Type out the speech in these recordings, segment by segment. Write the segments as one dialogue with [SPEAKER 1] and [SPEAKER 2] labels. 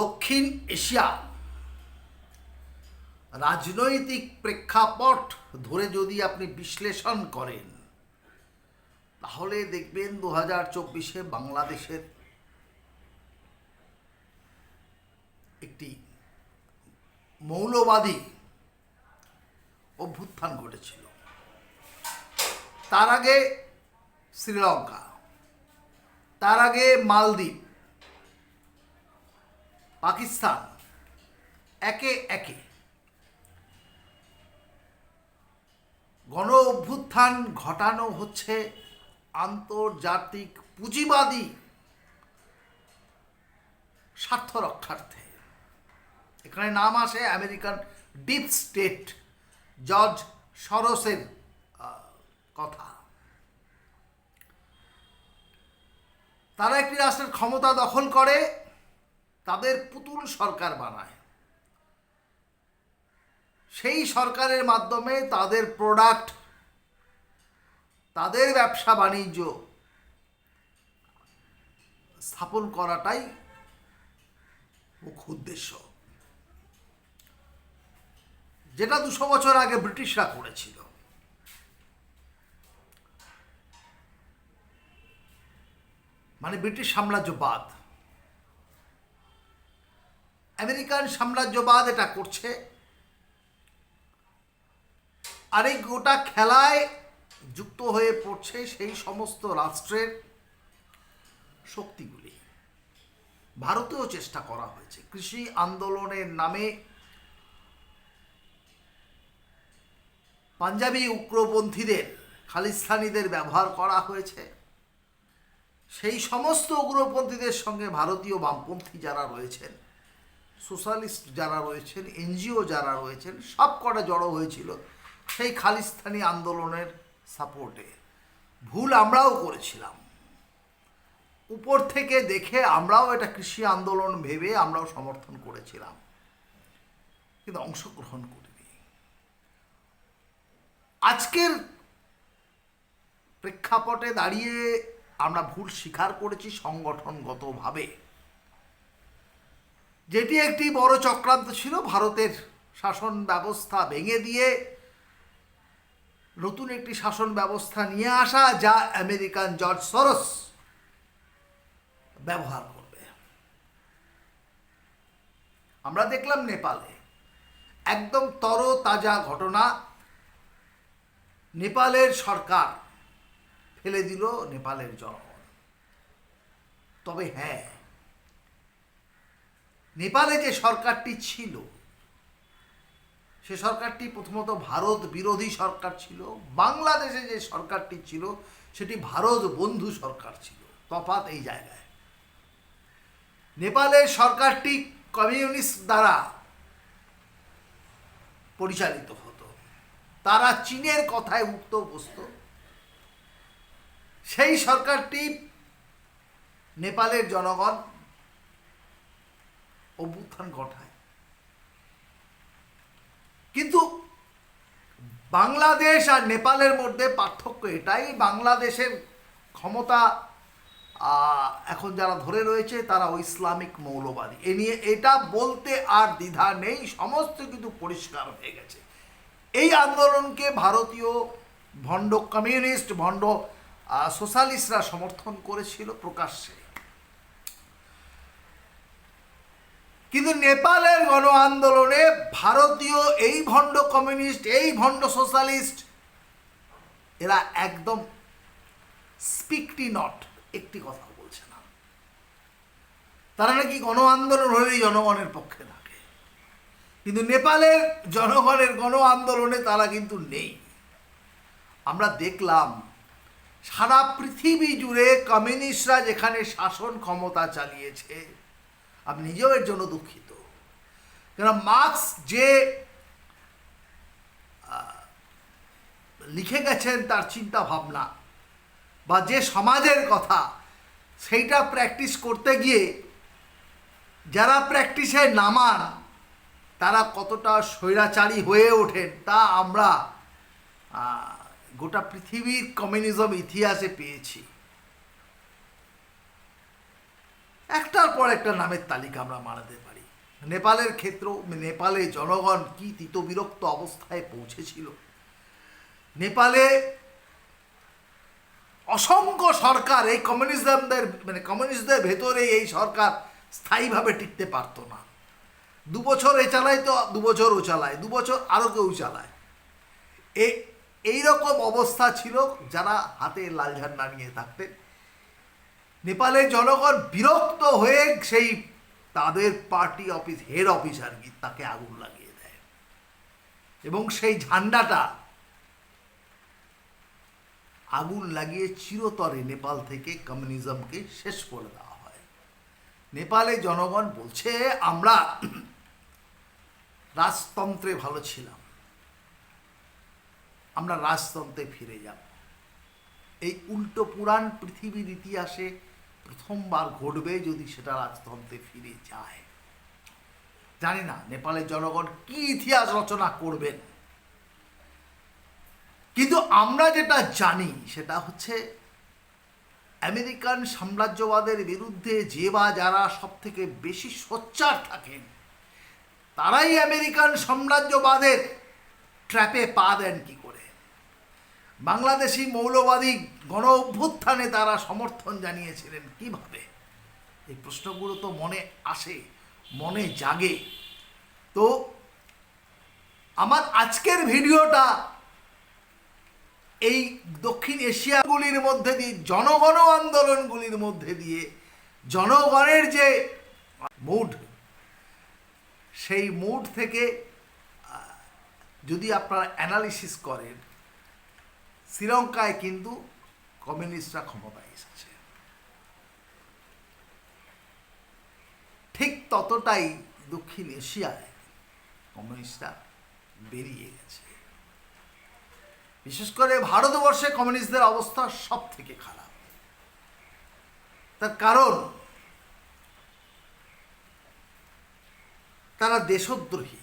[SPEAKER 1] দক্ষিণ এশিয়া। রাজনৈতিক প্রেক্ষাপট ধরে যদি আপনি বিশ্লেষণ করেন, তাহলে দেখবেন দু হাজার চব্বিশে বাংলাদেশের একটি মৌলবাদী অভ্যুত্থান ঘটেছিল। তার আগে শ্রীলঙ্কা, তার আগে মালদ্বীপ পাকিস্তান। একে একে। গণ অভ্যুত্থান ঘটানো হচ্ছে আন্তর্জাতিক পুঁজিবাদী স্বার্থ রক্ষার্থে। এখানে নাম আসে আমেরিকান ডিপ স্টেট জর্জ সরসের কথা। তারা একটি রাষ্ট্রের ক্ষমতা দখল করে তাদের পুতুল সরকার বানায়। সেই সরকারের মাধ্যমে তাদের প্রোডাক্ট তাদের ব্যবসা বাণিজ্য স্থাপন করাটাই মুখ্য উদ্দেশ্য। যেটা দুশো বছর আগে ব্রিটিশরা করেছিল। মানে ব্রিটিশ সাম্রাজ্যবাদ। আমেরিকান সাম্রাজ্যবাদ এটা করছে। আর এই গোটা খেলায় যুক্ত হয়ে পড়ছে সেই সমস্ত রাষ্ট্রের শক্তিগুলি। ভারতেও চেষ্টা করা হয়েছে। কৃষি আন্দোলনের নামে পাঞ্জাবি উগ্রপন্থীদের, খালিস্তানিদের ব্যবহার করা হয়েছে। সেই সমস্ত উগ্রপন্থীদের সঙ্গে ভারতীয় বামপন্থী যারা রয়েছেন সোশ্যালিস্ট যারা রয়েছেন, এনজিও যারা রয়েছেন, সব কটা জড়ো হয়েছিল সেই খালিস্তানি আন্দোলনের সাপোর্টে। ভুল আমরাও করেছিলাম। উপর থেকে দেখে আমরাও এটা কৃষি আন্দোলন ভেবে আমরাও সমর্থন করেছিলাম। কিন্তু অংশগ্রহণ করিনি। আজকের প্রেক্ষাপটে দাঁড়িয়ে আমরা ভুল স্বীকার করেছি সংগঠনগতভাবে। যেটি একটি বড় চক্রান্ত ছিল, ভারতের শাসন ব্যবস্থা ভেঙে দিয়ে নতুন একটি শাসন ব্যবস্থা নিয়ে আসা, যা আমেরিকান জর্জ সরস ব্যবহার করবে। আমরা দেখলাম নেপালে একদম তর তাজা ঘটনা। নেপালের সরকার ফেলে দিল নেপালের জনগণ। তবে হ্যাঁ নেপালে যে সরকারটি ছিল, সে সরকারটি প্রথমত ভারত বিরোধী সরকার ছিল, বাংলাদেশে যে সরকারটি ছিল, সেটি ভারত বন্ধু সরকার ছিল, তফাৎ এই জায়গায়। নেপালের সরকারটি কমিউনিস্ট দ্বারা পরিচালিত হতো। তারা চীনের কথায় উঠত বসত। সেই সরকারটি নেপালের জনগণ অভ্যুত্থান ঘটায়। কিন্তু বাংলাদেশ আর নেপালের মধ্যে পার্থক্য এটাই, বাংলাদেশের ক্ষমতা এখন যারা ধরে রয়েছে তারা ও ইসলামিক মৌলবাদী। এ নিয়ে এটা বলতে আর দ্বিধা নেই, সমস্ত কিছু পরিষ্কার হয়ে গেছে। এই আন্দোলনকে ভারতীয় ভণ্ড কমিউনিস্ট, ভণ্ড সোশ্যালিস্টরা সমর্থন করেছিল প্রকাশ্যে। কিন্তু নেপালের গণ আন্দোলনে ভারতীয় এই ভণ্ড কমিউনিস্ট, এই ভণ্ড সোশ্যালিস্ট, এরা একদম স্পিকটি নট, একটি কথা বলছে না। তারা নাকি গণ আন্দোলন হলেই জনগণের পক্ষে থাকে। কিন্তু নেপালের জনগণের গণ আন্দোলনে তারা কিন্তু নেই। আমরা দেখলাম, সারা পৃথিবী জুড়ে কমিউনিস্টরা যেখানে শাসন ক্ষমতা চালিয়েছে আমি নিজেও এর জন্য দুঃখিত। কেন মার্কস যে লিখে গেছেন তার চিন্তা ভাবনা বা যে সমাজের কথা, সেইটা প্র্যাকটিস করতে গিয়ে যারা প্র্যাকটিসে নামান, তারা কতটা স্বৈরাচারী হয়ে ওঠেন তা আমরা গোটা পৃথিবীর কমিউনিজম ইতিহাসে পেয়েছি। একটার পর একটা নামের তালিকা আমরা মারাতে পারি। নেপালের ক্ষেত্র, নেপালে জনগণ কি তিতবিরক্ত অবস্থায় পৌঁছেছিল? নেপালে অসংখ্য সরকার, এই কমিউনিজমদের মানে কমিউনিস্টদের ভেতরে এই সরকার স্থায়ীভাবে টিকতে পারতো না। দু বছর এ চালায় তো দু বছর ও চালায় দু বছর আরও কেউ চালায়। এ, এইরকম অবস্থা ছিল যারা হাতে লাল ঝান্ডা নিয়ে থাকতেন। নেপালের জনগণ বিরক্ত হয়ে সেই তাদের পার্টি অফিস, হেড অফিস আর কি, তাকে আগুন লাগিয়ে দেয়। এবং সেই ঝান্ডাটা আগুন লাগিয়ে চিরতরে নেপাল থেকে কমিউনিজমকে শেষ করে দেওয়া হয়। নেপালে জনগণ বলছে, আমরা রাজতন্ত্রে ভালো ছিলাম। আমরা রাজতন্ত্রে ফিরে যাব। এই উল্টো পুরাণ পৃথিবীর ইতিহাসে প্রথমবার ঘটবে যদি সেটা রাজতন্ত্রে ফিরে যায়। জানি না, নেপালের জনগণ কি ইতিহাস রচনা করবেন। কিন্তু আমরা যেটা জানি, সেটা হচ্ছে আমেরিকান সাম্রাজ্যবাদের বিরুদ্ধে যে বা যারা সব থেকে বেশি সোচ্চার থাকেন, তারাই আমেরিকান সাম্রাজ্যবাদের ট্র্যাপে পা দেন কি বাংলাদেশি মৌলবাদী গণ অভ্যুত্থানে তারা সমর্থন জানিয়েছিলেন। কীভাবে? এই প্রশ্নগুলো তো মনে আসে, মনে জাগে। তো আমার আজকের ভিডিওটা এই দক্ষিণ এশিয়াগুলির মধ্যে দিয়ে, জনগণ আন্দোলনগুলির মধ্যে দিয়ে, জনগণের যে মুড, সেই মুড থেকে যদি আপনারা অ্যানালিসিস করেন শ্রীলঙ্কায় কিন্তু কমিউনিস্টরা ক্ষমতায় এসেছে ঠিক ততটাই দক্ষিণ এশিয়ায় কমিউনিস্টরা বেরিয়ে গেছে। বিশেষ করে ভারতবর্ষে কমিউনিস্টদের অবস্থা সব থেকে খারাপ। তার কারণ, তারা দেশদ্রোহী।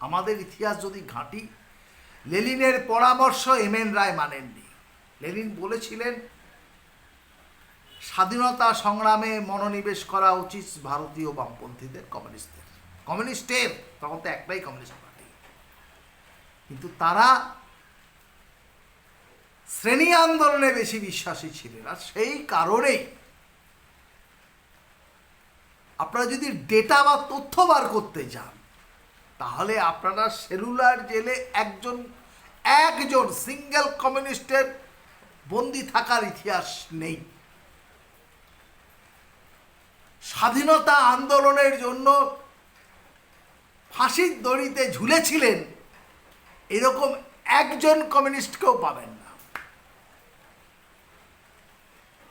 [SPEAKER 1] আমাদের ইতিহাস যদি ঘাঁটি লেলিনের পরামর্শ এম এন রায় মানেননি। লেনিন বলেছিলেন, স্বাধীনতা সংগ্রামে মনোনিবেশ করা উচিত ভারতীয় বামপন্থীদের কমিউনিস্টদের। কমিউনিস্টের, তখন তো একটাই কমিউনিস্ট পার্টি। কিন্তু তারা শ্রেণি আন্দোলনে বেশি বিশ্বাসী ছিলেন আর সেই কারণেই আপনারা যদি ডেটা বা তথ্য বার করতে যান তাহলে আপনারা সেলুলার জেলে একজন একজন সিঙ্গেল কমিউনিস্টের বন্দি থাকার ইতিহাস নেই। স্বাধীনতা আন্দোলনের জন্য ফাঁসির দড়িতে ঝুলেছিলেন, এরকম একজন কমিউনিস্টকেও পাবেন না।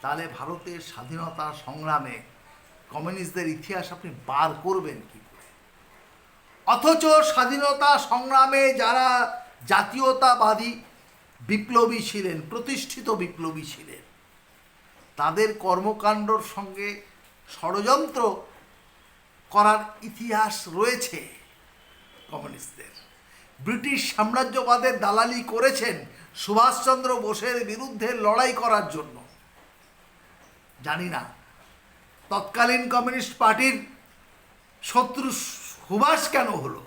[SPEAKER 1] তাহলে ভারতের স্বাধীনতা সংগ্রামে কমিউনিস্টদের ইতিহাস আপনি বার করবেন কি? অথচ স্বাধীনতা সংগ্রামে যারা জাতীয়তাবাদী বিপ্লবী ছিলেন, প্রতিষ্ঠিত বিপ্লবী ছিলেন, তাদের কর্মকাণ্ডর সঙ্গে ষড়যন্ত্র করার ইতিহাস রয়েছে কমিউনিস্টদের। ব্রিটিশ সাম্রাজ্যবাদের দালালি করেছেন সুভাষচন্দ্র বোসের বিরুদ্ধে লড়াই করার জন্য। জানি না, তৎকালীন কমিউনিস্ট পার্টির শত্রু সুভাষ কেন হলো?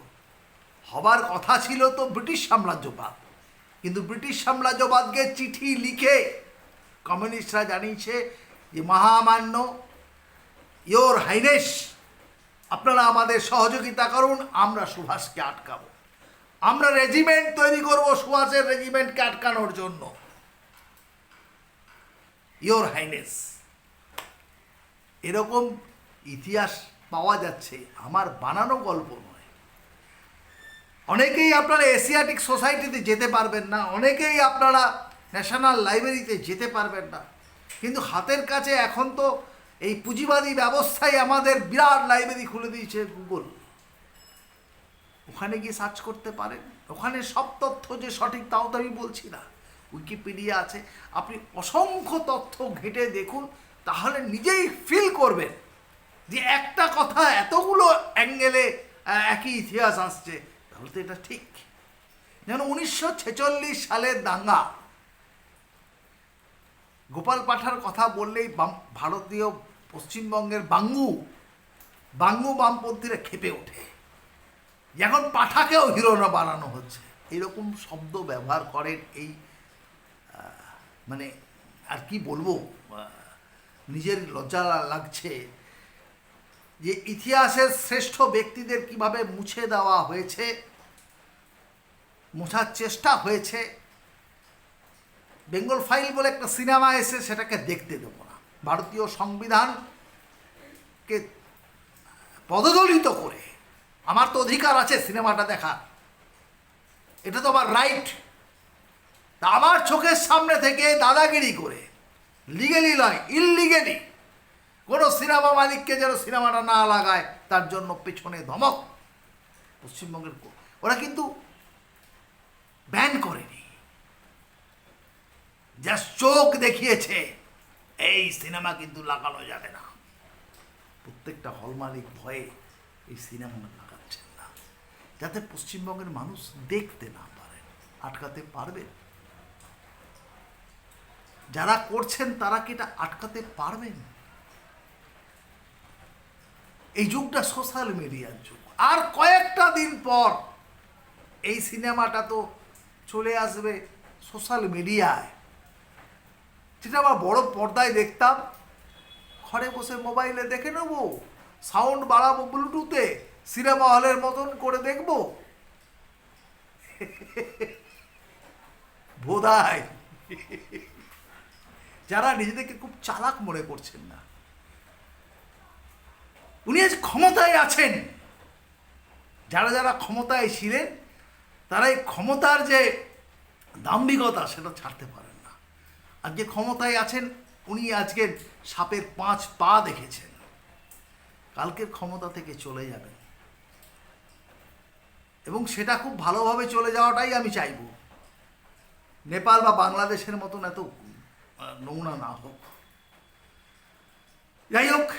[SPEAKER 1] হবার কথা ছিল তো ব্রিটিশ সাম্রাজ্যবাদ। কিন্তু ব্রিটিশ সাম্রাজ্যবাদকে চিঠি লিখে কমিউনিস্টরা জানিয়েছে যে, মহামান্য, ইয়োর হাইনেস, আপনারা আমাদের সহযোগিতা করুন, আমরা সুভাষকে আটকাবো। আমরা রেজিমেন্ট তৈরি করব সুভাষের রেজিমেন্টকে আটকানোর জন্য। Your highness. এরকম ইতিহাস পাওয়া যাচ্ছে, আমার বানানো গল্প নয়। অনেকেই আপনারা এশিয়াটিক সোসাইটিতে যেতে পারবেন না, অনেকেই আপনারা ন্যাশনাল লাইব্রেরিতে যেতে পারবেন না। কিন্তু হাতের কাছে এখন তো এই পুঁজিবাদী ব্যবস্থায় আমাদের বিরাট লাইব্রেরি খুলে দিয়েছে গুগল ওখানে গিয়ে সার্চ করতে পারেন। ওখানে সব তথ্য যে সঠিক তাও তো আমি বলছি না। উইকিপিডিয়া আছে। আপনি অসংখ্য তথ্য ঘেঁটে দেখুন, তাহলে নিজেই ফিল করবেন। যে একটা কথা এতগুলো অ্যাঙ্গেলে একই ইতিহাস আসছে, তাহলে তো এটা ঠিক। যেন উনিশশো ছেচল্লিশ সালের দাঙ্গা। গোপাল পাঠার কথা বললেই ভারতীয় পশ্চিমবঙ্গের বাঙ্গু বাঙ্গু বামপন্থীরা খেপে ওঠে। এখন পাঠাকেও হিরোরা বানানো হচ্ছে। এরকম শব্দ ব্যবহার করেন এই মানে আর কি বলব নিজের লজ্জা লাগছে। যে ইতিহাসের শ্রেষ্ঠ ব্যক্তিদের কীভাবে মুছে দেওয়া হয়েছে, মোছার চেষ্টা হয়েছে, বেঙ্গল ফাইল বলে একটা সিনেমা এসে সেটাকে দেখতে দেবো না। ভারতীয় সংবিধানকে পদদলিত করে আমার তো অধিকার আছে সিনেমাটা দেখার। এটা তো আমার রাইট আমার চোখের সামনে থেকে দাদাগিরি করে লিগেলি নয় ইললিগেলি কোনো সিনেমা মালিককে যেন সিনেমাটা না লাগায়, তার জন্য পেছনে ধমক। পশ্চিমবঙ্গের ওরা কিন্তু ব্যান করেনি। জাস্ট চোখ দেখিয়েছে, এই সিনেমা কিন্তু লাগানো যাবে না। প্রত্যেকটা হল মালিক ভয়ে এই সিনেমা লাগাচ্ছেন না। যাতে পশ্চিমবঙ্গের মানুষ দেখতে না পারে আটকাতে পারবে যারা করছেন, তারা কি এটা আটকাতে পারবেন? এই যুগটা সোশ্যাল মিডিয়ার যুগ। আর কয়েকটা দিন পর এই সিনেমাটা তো চলে আসবে সোশ্যাল মিডিয়ায় যেটা আমরা বড় পর্দায় দেখতাম, ঘরে বসে মোবাইলে দেখে নেব সাউন্ড বাড়াবো ব্লুটুথে সিনেমা হলের মতন করে দেখব। বোধায় যারা নিজেদেরকে খুব চালাক মনে করছেন না। উনি আজ ক্ষমতায় আছেন। যারা যারা ক্ষমতায় ছিলেন তারা এই ক্ষমতার যে দাম্ভিকতা, সেটা ছাড়তে পারেন না। আজকে ক্ষমতায় আছেন, উনি আজকে সাপের পাঁচ পা দেখেছেন। কালকের ক্ষমতা থেকে চলে যাবেন। এবং সেটা খুব ভালোভাবে চলে যাওয়াটাই আমি চাইব। নেপাল বা বাংলাদেশের মতন এত নোংরা না হোক। যাই হোক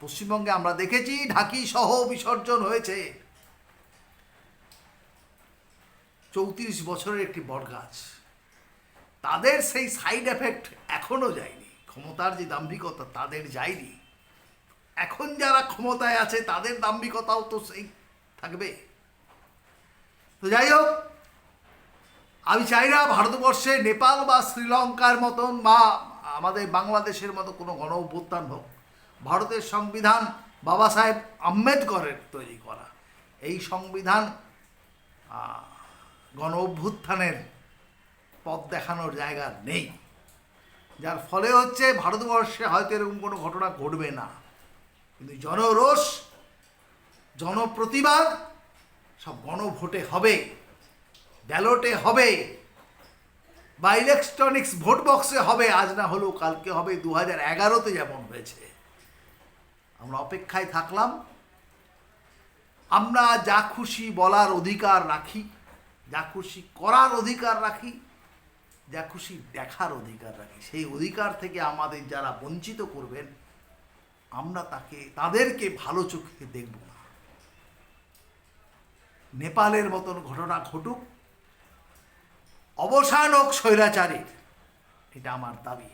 [SPEAKER 1] পশ্চিমবঙ্গে আমরা দেখেছি ঢাকি সহ বিসর্জন হয়েছে। চৌত্রিশ বছরের একটি বটগাছ। তাদের সেই সাইড এফেক্ট এখনও যায়নি। ক্ষমতার যে দাম্ভিকতা, তাদের যায়নি। এখন যারা ক্ষমতায় আছে, তাদের দাম্ভিকতাও তো সেই থাকবে। তো যাই হোক, আমি চাই না ভারতবর্ষে নেপাল বা শ্রীলঙ্কার মতন বা আমাদের বাংলাদেশের মতো কোনো গণ অভ্যুত্থান হোক। ভারতের সংবিধান বাবা সাহেব আম্বেদকরের তৈরি করা। এই সংবিধান গণ অভ্যুত্থানের পথ দেখানোর জায়গা নেই। যার ফলে হচ্ছে ভারতবর্ষে হয়তো এরকম কোনো ঘটনা ঘটবে না। কিন্তু জনরোষ, জনপ্রতিবাদ সব গণভোটে হবে, ব্যালটে হবে, বা ইলেকট্রনিক্স ভোট বক্সে হবে, আজ না হলেও কালকে হবে, দু হাজার এগারোতে যেমন হয়েছে। আমরা অপেক্ষায় থাকলাম। আমরা যা খুশি বলার অধিকার রাখি, যা খুশি করার অধিকার রাখি, যা খুশি দেখার অধিকার রাখি। সেই অধিকার থেকে আমাদের যারা বঞ্চিত করবেন, আমরা তাকে, তাদেরকে ভালো চোখে দেখব না। নেপালের মতন ঘটনা ঘটুক অবসান হোক স্বৈরাচারীর, এটা আমার দাবি।